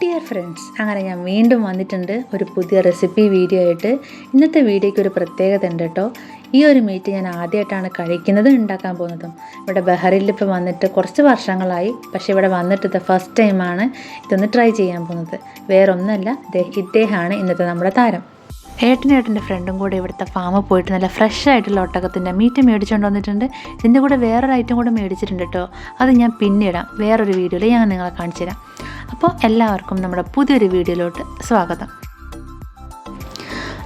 Dear friends അങ്ങനെ ഞാൻ വീണ്ടും വന്നിട്ടുണ്ട് ഒരു പുതിയ റെസിപ്പി വീഡിയോ ആയിട്ട്. ഇന്നത്തെ വീഡിയോയ്ക്ക് ഒരു പ്രത്യേകത ഉണ്ട് കേട്ടോ ഈ ഒരു മീറ്റ് ഞാൻ ആദ്യമായിട്ടാണ് കഴിക്കുന്നതും ഉണ്ടാക്കാൻ പോകുന്നതും. ഇവിടെ ബഹറിൽ ഇപ്പോൾ വന്നിട്ട് കുറച്ച് വർഷങ്ങളായി. പക്ഷേ ഇവിടെ വന്നിട്ട് ഇത് ഫസ്റ്റ് ടൈമാണ് ഇതൊന്ന് ട്രൈ ചെയ്യാൻ പോകുന്നത്. വേറൊന്നല്ല ഇദ്ദേഹമാണ് ഇന്നത്തെ നമ്മുടെ താരം. ഏട്ടനേട്ടന്റെ ഫ്രണ്ടും കൂടെ ഇവിടുത്തെ ഫാമിൽ പോയിട്ട് നല്ല ഫ്രഷ് ആയിട്ടുള്ള ഒട്ടകത്തിന്റെ മീറ്റ് മേടിച്ചുകൊണ്ട് വന്നിട്ടുണ്ട്. ഇതിന്റെ കൂടെ വേറൊരു ഐറ്റം കൂടെ മേടിച്ചിട്ടുണ്ട് കേട്ടോ അത് ഞാൻ പിന്നിടാം. വേറൊരു വീഡിയോയിൽ ഞാൻ നിങ്ങളെ കാണിച്ചു തരാം അപ്പോൾ എല്ലാവർക്കും നമ്മുടെ പുതിയൊരു വീഡിയോയിലോട്ട് സ്വാഗതം.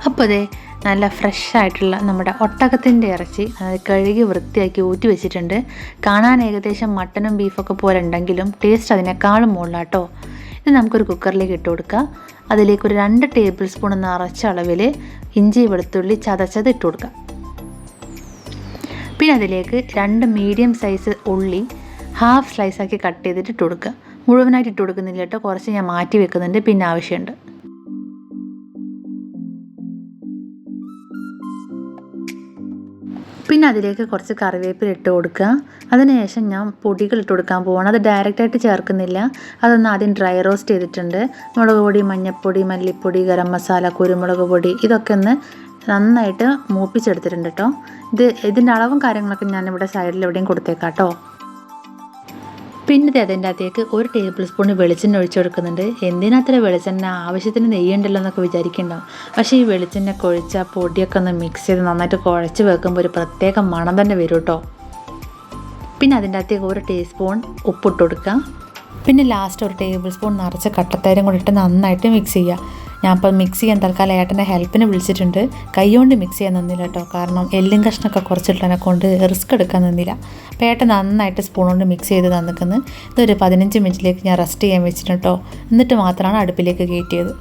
അപ്പോൾ അതെ നല്ല ഫ്രഷ് ആയിട്ടുള്ള നമ്മുടെ ഒട്ടകത്തിന്റെ ഇറച്ചി അത് കഴുകി വൃത്തിയാക്കി ഊറ്റി വെച്ചിട്ടുണ്ട്. കാണാൻ ഏകദേശം മട്ടനും ബീഫൊക്കെ പോലെ ഉണ്ടെങ്കിലും ടേസ്റ്റ് അതിനേക്കാളും മുകളിലാട്ടോ ഇത് നമുക്കൊരു കുക്കറിലേക്ക് ഇട്ട് കൊടുക്കുക അതിലേക്ക് ഒരു രണ്ട് ടേബിൾ സ്പൂൺ നിറച്ച അളവിൽ ഇഞ്ചി വെളുത്തുള്ളി ചതച്ചത് ഇട്ട് കൊടുക്കുക പിന്നെ അതിലേക്ക് രണ്ട് മീഡിയം സൈസ് ഉള്ളി ഹാഫ് സ്ലൈസാക്കി കട്ട് ചെയ്തിട്ട് ഇട്ട് കൊടുക്കുക മുഴുവനായിട്ട് ഇട്ട് കൊടുക്കുന്നില്ല കേട്ടോ. കുറച്ച് ഞാൻ മാറ്റി വെക്കുന്നുണ്ട്. പിന്നെ ആവശ്യമുണ്ട്. പിന്നെ അതിലേക്ക് കുറച്ച് കറിവേപ്പില ഇട്ട് കൊടുക്കുക. അതിനുശേഷം ഞാൻ പൊടികൾ ഇട്ട് കൊടുക്കാൻ പോവാണ്. അത് ഡയറക്റ്റായിട്ട് ചേർക്കുന്നില്ല. അതൊന്ന് ആദ്യം ഡ്രൈ റോസ്റ്റ് ചെയ്തിട്ടുണ്ട്. മുളക് പൊടി മഞ്ഞൾപ്പൊടി മല്ലിപ്പൊടി ഗരം മസാല കുരുമുളക് പൊടി ഇതൊക്കെ ഒന്ന് നന്നായിട്ട് മൂപ്പിച്ചെടുത്തിട്ടുണ്ട് കേട്ടോ. ഇത് ഇതിന്റെ അളവും കാര്യങ്ങളൊക്കെ ഞാനിവിടെ സൈഡിൽ എവിടെയും കൊടുത്തേക്കാം കേട്ടോ. പിന്നെ അതിന്റെ അകത്തേക്ക് ഒരു ടേബിൾ സ്പൂൺ വെളിച്ചെണ്ണ ഒഴിച്ചു കൊടുക്കുന്നുണ്ട്. എന്തിനാത്ര വെളിച്ചെണ്ണ? ആവശ്യത്തിന് നെയ്യുണ്ടല്ലോ എന്നൊക്കെ വിചാരിക്കുന്നുണ്ടാവും പക്ഷേ ഈ വെളിച്ചെണ്ണ കൊഴിച്ച് പൊടിയൊക്കെ ഒന്ന് മിക്സ് ചെയ്ത് നന്നായിട്ട് കുഴച്ച് വെക്കുമ്പോൾ ഒരു പ്രത്യേക മണം തന്നെ വരും കേട്ടോ. പിന്നെ അതിന്റെ അകത്തേക്ക് ഒരു ടീസ്പൂൺ ഉപ്പിട്ട് കൊടുക്കുക. പിന്നെ ലാസ്റ്റ് ഒരു ടേബിൾ സ്പൂൺ നിറച്ച് കട്ടത്തേരം കൂടി ഇട്ട് നന്നായിട്ട് മിക്സ് ചെയ്യുക. ഞാൻ ഇപ്പോൾ മിക്സ് ചെയ്യാൻ തൽക്കാലം ഏട്ടന്റെ ഹെൽപ്പിന് വിളിച്ചിട്ടുണ്ട്. കൈകൊണ്ട് മിക്സ് ചെയ്യാൻ നിന്നില്ല കേട്ടോ. കാരണം എല്ലും കഷ്ണമൊക്കെ കുറച്ചിട്ടതിനെ കൊണ്ട് റിസ്ക് എടുക്കാൻ നിന്നില്ല. അപ്പോൾ ഏട്ടൻ നന്നായിട്ട് സ്പൂൺ കൊണ്ട് മിക്സ് ചെയ്ത് തന്നിക്കുന്നു ഇതൊരു പതിനഞ്ച് മിനിറ്റിലേക്ക് ഞാൻ റെസ്റ്റ് ചെയ്യാൻ വെച്ചിട്ടുണ്ട് കേട്ടോ. എന്നിട്ട് മാത്രമാണ് അടുപ്പിലേക്ക് കയറ്റിയത്.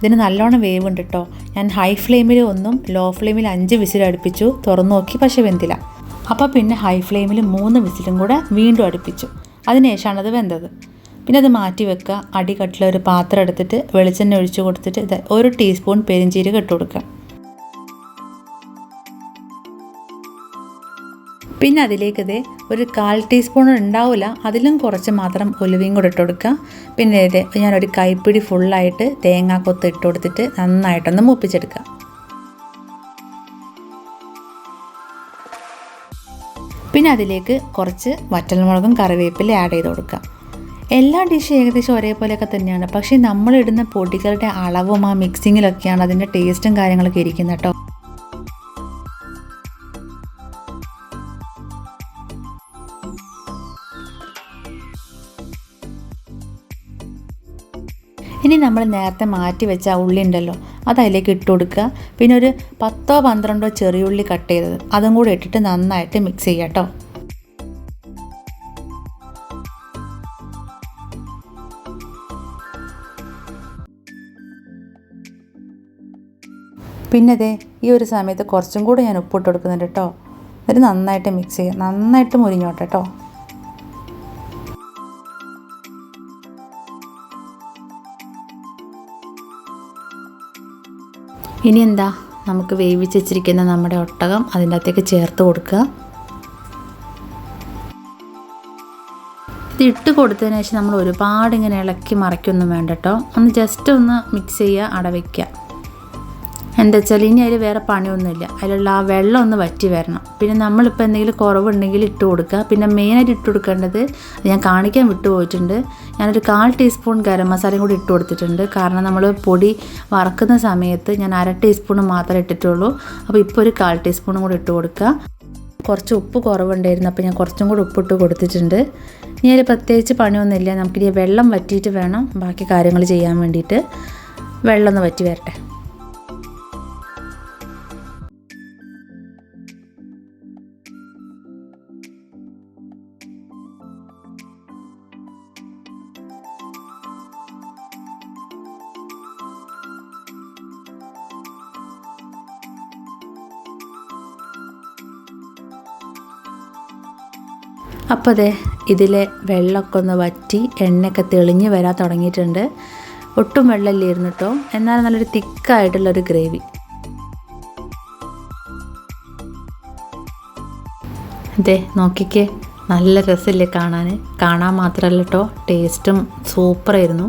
ഇതിന് നല്ലോണം വേവ് ഉണ്ട് കേട്ടോ. ഞാൻ ഹൈ ഫ്ലെയിമിൽ ഒന്നും ലോ ഫ്ലെയിമിൽ അഞ്ച് വിസിൽ അടുപ്പിച്ചു. തുറന്നു നോക്കി പക്ഷേ വെന്തില്ല. അപ്പോൾ പിന്നെ ഹൈ ഫ്ലെയിമിൽ മൂന്ന് വിസിലും കൂടെ വീണ്ടും അടുപ്പിച്ചു. അതിനുശേഷമാണ് അത് വെന്തത്. പിന്നെ അത് മാറ്റി വെക്കുക. അടികട്ടിൽ ഒരു പാത്രം എടുത്തിട്ട് വെളിച്ചെണ്ണ ഒഴിച്ചു കൊടുത്തിട്ട് ഇത് ഒരു ടീസ്പൂൺ പെരിഞ്ചീരക ഇട്ട് കൊടുക്കുക. പിന്നെ അതിലേക്ക് ഇത് ഒരു കാൽ ടീസ്പൂൺ ഉണ്ടാവില്ല അതിലും കുറച്ച് മാത്രം ഒലിവയും കൂടെ ഇട്ട് കൊടുക്കുക. പിന്നെ ഇത് ഞാനൊരു കൈപ്പിടി ഫുള്ളായിട്ട് തേങ്ങാക്കൊത്ത് ഇട്ട് കൊടുത്തിട്ട് നന്നായിട്ടൊന്ന് മൂപ്പിച്ചെടുക്കുക. പിന്നെ അതിലേക്ക് കുറച്ച് വറ്റൽമുളകും കറിവേപ്പില ആഡ് ചെയ്ത് കൊടുക്കുക. എല്ലാ ഡിഷും ഏകദേശം ഒരേപോലെയൊക്കെ തന്നെയാണ്. പക്ഷേ നമ്മളിടുന്ന പൊടികളുടെ അളവും ആ മിക്സിങ്ങിലൊക്കെയാണ് അതിന്റെ ടേസ്റ്റും കാര്യങ്ങളൊക്കെ ഇരിക്കുന്നത് കേട്ടോ. ഇനി നമ്മൾ നേരത്തെ മാറ്റി വെച്ച ആ ഉള്ളി ഉണ്ടല്ലോ അത് അതിലേക്ക് ഇട്ട് കൊടുക്കുക. പിന്നെ ഒരു പത്തോ പന്ത്രണ്ടോ ചെറിയുള്ളി കട്ട് ചെയ്തത് അതും കൂടെ ഇട്ടിട്ട് നന്നായിട്ട് മിക്സ് ചെയ്യാം കേട്ടോ. പിന്നെ അതെ ഈ ഒരു സമയത്ത് കുറച്ചും കൂടെ ഞാൻ ഉപ്പിട്ട് കൊടുക്കുന്നുണ്ട് കേട്ടോ. എന്നിട്ട് നന്നായിട്ട് മിക്സ് ചെയ്യുക നന്നായിട്ട് മുരിഞ്ഞോട്ടെ കേട്ടോ. ഇനി എന്താ? നമുക്ക് വേവിച്ച് വെച്ചിരിക്കുന്ന നമ്മുടെ ഒട്ടകം അതിന്റെ അകത്തേക്ക് ചേർത്ത് കൊടുക്കുക. ഇത് ഇട്ട് കൊടുത്തതിന് ശേഷം നമ്മൾ ഒരുപാട് ഇങ്ങനെ ഇളക്കി മറയ്ക്കൊന്നും വേണ്ട കേട്ടോ. ഒന്ന് ജസ്റ്റ് ഒന്ന് മിക്സ് ചെയ്യുക അടവയ്ക്കുക എന്താ വെച്ചാൽ ഇനി അതിൽ വേറെ പണിയൊന്നുമില്ല. അതിലുള്ള ആ വെള്ളം ഒന്ന് വറ്റി വരണം. പിന്നെ നമ്മളിപ്പോൾ എന്തെങ്കിലും കുറവുണ്ടെങ്കിൽ ഇട്ട് കൊടുക്കുക. പിന്നെ മെയിനായിട്ട് ഇട്ട് കൊടുക്കേണ്ടത് ഞാൻ കാണിക്കാൻ വിട്ടു പോയിട്ടുണ്ട് ഞാനൊരു കാൽ ടീസ്പൂൺ ഗരം മസാലയും കൂടി ഇട്ട് കൊടുത്തിട്ടുണ്ട്. കാരണം നമ്മൾ പൊടി വറക്കുന്ന സമയത്ത് ഞാൻ അര ടീസ്പൂൺ മാത്രമേ ഇട്ടിട്ടുള്ളൂ. അപ്പോൾ ഇപ്പോൾ ഒരു കാൽ ടീസ്പൂണും കൂടി ഇട്ട് കൊടുക്കുക. കുറച്ച് ഉപ്പ് കുറവുണ്ടായിരുന്നു. അപ്പോൾ ഞാൻ കുറച്ചും കൂടി ഉപ്പിട്ട് കൊടുത്തിട്ടുണ്ട്. ഇനി അതിൽ പ്രത്യേകിച്ച് പണിയൊന്നുമില്ല. നമുക്കിനി വെള്ളം വറ്റിയിട്ട് വേണം ബാക്കി കാര്യങ്ങൾ ചെയ്യാൻ വേണ്ടിയിട്ട്. വെള്ളം ഒന്ന് വറ്റി വരട്ടെ. അപ്പോൾ അതെ ഇതിലെ വെള്ളമൊക്കെ ഒന്ന് വറ്റി എണ്ണയൊക്കെ തെളിഞ്ഞ് വരാൻ തുടങ്ങിയിട്ടുണ്ട്. ഒട്ടും വെള്ളമില്ലായിരുന്നു കേട്ടോ എന്നാൽ നല്ലൊരു തിക്കായിട്ടുള്ളൊരു ഗ്രേവി. അതെ നോക്കിക്കേ. നല്ല രസമില്ലേ കാണാൻ കാണാൻ മാത്രമല്ല കേട്ടോ ടേസ്റ്റും സൂപ്പറായിരുന്നു.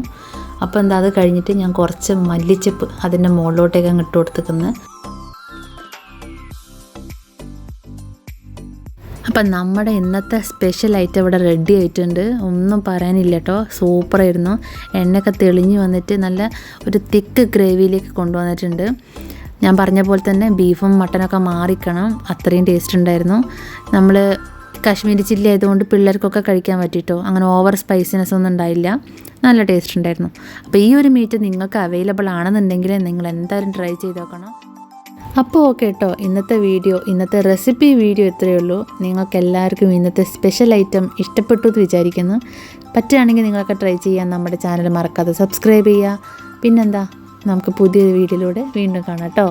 അപ്പോൾ എന്താ അത് കഴിഞ്ഞിട്ട് ഞാൻ കുറച്ച് മല്ലിച്ചപ്പ് അതിന്റെ മുകളിലോട്ടേക്ക് അങ്ങ് ഇട്ട് കൊടുത്തേക്കുന്നത് അപ്പം നമ്മുടെ ഇന്നത്തെ സ്പെഷ്യൽ ഐറ്റം ഇവിടെ റെഡി ആയിട്ടുണ്ട്. ഒന്നും പറയാനില്ല കേട്ടോ സൂപ്പറായിരുന്നു എണ്ണയൊക്കെ തെളിഞ്ഞ് വന്നിട്ട് നല്ല ഒരു തിക്ക് ഗ്രേവിയിലേക്ക് കൊണ്ടുവന്നിട്ടുണ്ട്. ഞാൻ പറഞ്ഞ പോലെ തന്നെ ബീഫും മട്ടനൊക്കെ മാറിക്കണം. അത്രയും ടേസ്റ്റ് ഉണ്ടായിരുന്നു. നമ്മൾ കാശ്മീരി ചില്ലി ആയതുകൊണ്ട് പിള്ളേർക്കൊക്കെ കഴിക്കാൻ പറ്റിയിട്ടോ? അങ്ങനെ ഓവർ സ്പൈസിനെസ് ഒന്നും ഉണ്ടായില്ല. നല്ല ടേസ്റ്റ് ഉണ്ടായിരുന്നു. അപ്പോൾ ഈ ഒരു മീറ്റ് നിങ്ങൾക്ക് അവൈലബിൾ ആണെന്നുണ്ടെങ്കിൽ നിങ്ങൾ എന്തായാലും ട്രൈ ചെയ്ത് നോക്കണം. അപ്പോൾ ഓക്കെ കേട്ടോ. ഇന്നത്തെ വീഡിയോ ഇന്നത്തെ റെസിപ്പി വീഡിയോ ഇത്രയേ ഉള്ളൂ. നിങ്ങൾക്ക് എല്ലാവർക്കും ഇന്നത്തെ സ്പെഷ്യൽ ഐറ്റം ഇഷ്ടപ്പെട്ടു എന്ന് വിചാരിക്കുന്നു. പറ്റുകയാണെങ്കിൽ നിങ്ങളൊക്കെ ട്രൈ ചെയ്യാൻ നമ്മുടെ ചാനൽ മറക്കാതെ സബ്സ്ക്രൈബ് ചെയ്യുക. പിന്നെന്താ? നമുക്ക് പുതിയൊരു വീഡിയോയിലൂടെ വീണ്ടും കാണാം കേട്ടോ.